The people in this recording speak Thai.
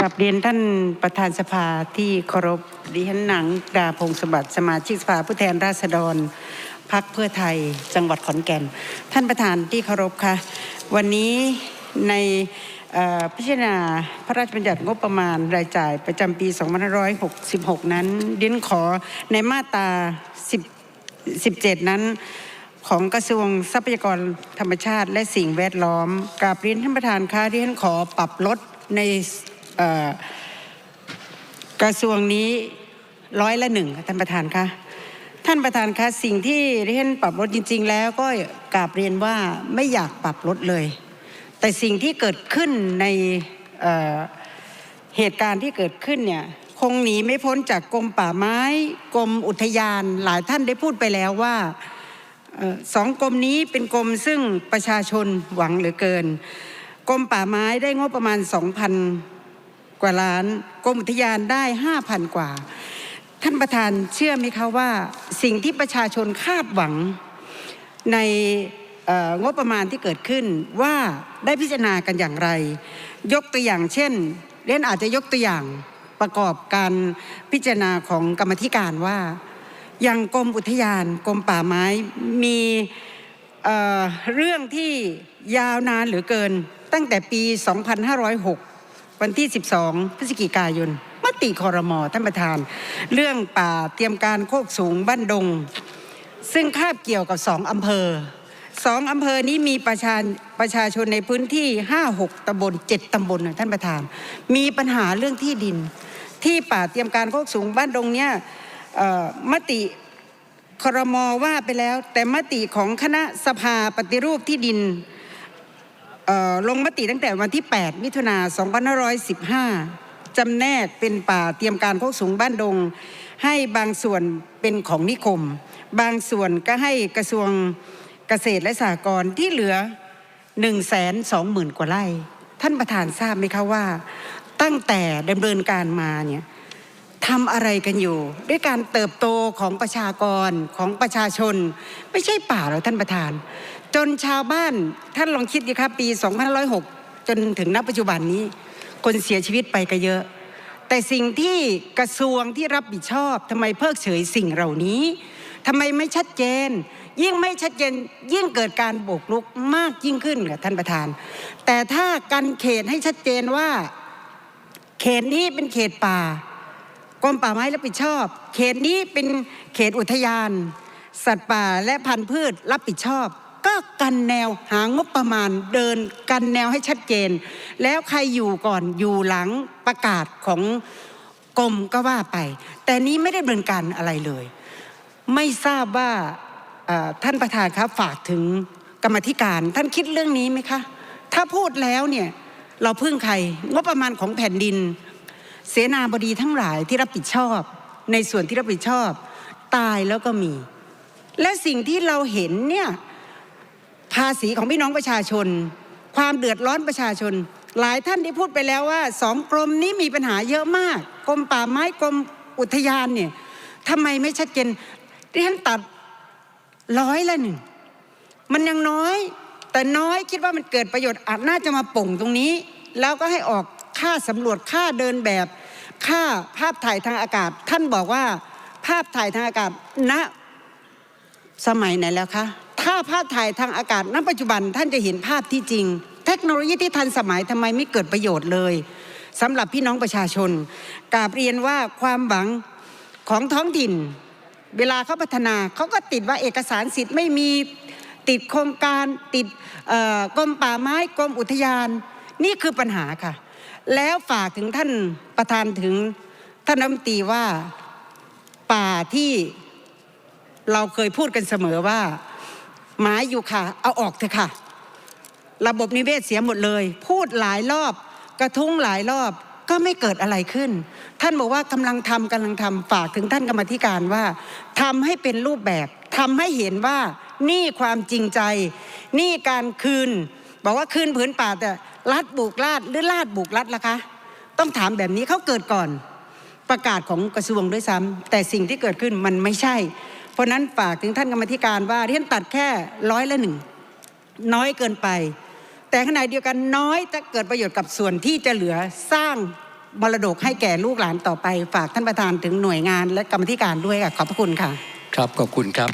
กับเรียนท่านประธานสภาที่เคารพดิฉันหนังดาพงศบัติสมาชิกสภาผู้แทนราษฎรพักเพื่อไทยจังหวัดขอนแก่น ท่านประธานที่เคารพค่ะ วันนี้ในพิจารณาพระราชบัญญัติงบประมาณรายจ่ายประจำปี 2566 นั้นดิฉันขอในมาตรา 10 17 นั้นของกระทรวงทรัพยากรธรรมชาติและสิ่งแวดล้อมกราบเรียนท่านประธานคะที่ท่านขอปรับลดใน กระทรวงนี้ร้อยละหนึ่งท่านประธานคะท่านประธานคะสิ่งที่ที่ท่านปรับลดจริง ๆ แล้วก็กราบเรียนว่าไม่อยากปรับลดเลย แต่สิ่งที่เกิดขึ้นในเเหตุการณ์ที่เกิดขึ้นเนี่ยคงหนีไม่พ้นจากกรมป่าไม้กรมอุทยานหลายท่านได้พูดไปแล้วว่าออสองกรมนี้เป็นกรมซึ่งประชาชนหวังเหลือเกินกรมป่าไม้ได้งบประมาณ2,000 กว่าล้านกรมอุทยานได้5,000กว่า ท่านประธานเชื่อไหมคะว่าสิ่งที่ประชาชนคาดหวังในงบประมาณที่เกิดขึ้นว่าได้พิจารณากันอย่างไร ยกตัวอย่างเช่นเล่นอาจจะยกตัวอย่างประกอบการพิจารณาของกรรมธิการว่าอย่างกรมอุทยานกรมป่าไม้มีเเรื่องที่ยาวนานเหลือเกินตั้งแต่ปี 2506 วันที่ 12 พฤศจิกายน มติคอรมอท่านประธาน เรื่องป่าเตรียมการโคกสูงบ้านดง ซึ่งคาบเกี่ยวกับสองอำเภอสองอำเภอนี้มีประชาประชาชนในพื้นที่ห้าหกตำบลเจ็ดตำบลนะท่านประธาน มีปัญหาเรื่องที่ดิน ที่ป่าเตรียมการโคกสูงบ้านดงเนี่ยมติครมว่าไปแล้ว แต่มติของคณะสภาปฏิรูปที่ดิน ลงมติตั้งแต่วันที่ 8 มิถุนา2515 จำแนกเป็นป่าเตรียมการโคกสูงบ้านดง ให้บางส่วนเป็นของนิคม บางส่วนก็ให้กระทรวงเกษตรและสหกรณ์ที่เหลือ 1 2 0 0 0 0 กว่าไร่ ท่านประธานทราบไหมคะว่า ตั้งแต่ดำเนินการมาเนี่ยทำอะไรกันอยู่ ด้วยการเติบโตของประชากรของประชาชน ไม่ใช่ป่าหรอกท่านประธาน จนชาวบ้านท่านลองคิดดีครับ ปี2506 จนถึงณปัจจุบันนี้ คนเสียชีวิตไปก็เยอะ แต่สิ่งที่กระทรวงที่รับผิดชอบทำไมเพิกเฉยสิ่งเหล่านี้ทำไมไม่ชัดเจน ยิ่งไม่ชัดเจนยิ่งเกิดการโบกลุกมากยิ่งขึ้นค่ะท่านประธาน แต่ถ้ากันเขตให้ชัดเจนว่า เขตนี้เป็นเขตป่ากรมป่าไม้รับผิดชอบ เขตนี้เป็นเขตอุทยาน สัตว์ป่าและพันธุ์พืชรับผิดชอบ ก็กันแนวหางบประมาณเดินกันแนวให้ชัดเจน แล้วใครอยู่ก่อนอยู่หลังประกาศของกรมก็ว่าไป แต่นี้ไม่ได้ดำเนินการอะไรเลย ไม่ทราบว่าท่านประธานครับฝากถึงกรรมธิการท่านคิดเรื่องนี้ไหมคะ ถ้าพูดแล้วเนี่ยเราพึ่งใครงบประมาณของแผ่นดิน เสนาบดีทั้งหลายที่รับผิดชอบ ในส่วนที่รับผิดชอบ ตายแล้วก็มี และสิ่งที่เราเห็นเนี่ย ภาษีของพี่น้องประชาชน ความเดือดร้อนประชาชน หลายท่านได้พูดไปแล้วว่าสองกรมนี้มีปัญหาเยอะมาก กรมป่าไม้กรมอุทยานเนี่ยทำไมไม่ชัดเจนที่ท่านตัดร้อยละหนึ่งมันยังน้อย แต่น้อยคิดว่ามันเกิดประโยชน์อาจน่าจะมาป่งตรงนี้ แล้วก็ให้ออกค่าสำรวจค่าเดินแบบค่าภาพถ่ายทางอากาศ ท่านบอกว่าภาพถ่ายทางอากาศณสมัยไหนแล้วคะาภาพถ่ายทางอากาศณปัจจุบันท่านจะเห็นภาพที่จริง เทคโนโลยีที่ทันสมัยทำไมไม่เกิดประโยชน์เลยสำหรับพี่น้องประชาชนกาบเรียนว่าความหวังของท้องถิ่น เวลาเขาพัฒนาเขาก็ติดว่าเอกสารสิทธิ์ไม่มีติดโครงการติดกรมป่าไม้กรมอุทยาน นี่คือปัญหาค่ะ แล้วฝากถึงท่านประธานถึงท่านรัฐมนตรีว่าป่าที่เราเคยพูดกันเสมอว่า หมายอยู่ค่ะ เอาออกเถอะค่ะ ระบบนิเวศเสียหมดเลย พูดหลายรอบ กระทุ้งหลายรอบก็ไม่เกิดอะไรขึ้น ท่านบอกว่ากำลังทำกำลังทำฝากถึงท่านกรรมธิการว่าทำให้เป็นรูปแบบทำให้เห็นว่านี่ความจริงใจ นี่การคืน บอกว่าคืนผืนป่าแต่รัดบุกลาดหรือลาดบุกรัดล่ะคะ ต้องถามแบบนี้เขาเกิดก่อน ประกาศของกระทรวงด้วยซ้ำแต่สิ่งที่เกิดขึ้นมันไม่ใช่ เพราะนั้นฝากถึงท่านกรรมธิการว่าที่ท่านตัดแค่ร้อยละหนึ่งน้อยเกินไป แต่ขณะเดียวกันน้อยจะเกิดประโยชน์กับส่วนที่จะเหลือสร้างมรดกให้แก่ลูกหลานต่อไป ฝากท่านประธานถึงหน่วยงานและกรรมธิการด้วยค่ะขอบพระคุณค่ะ ครับขอบคุณครับ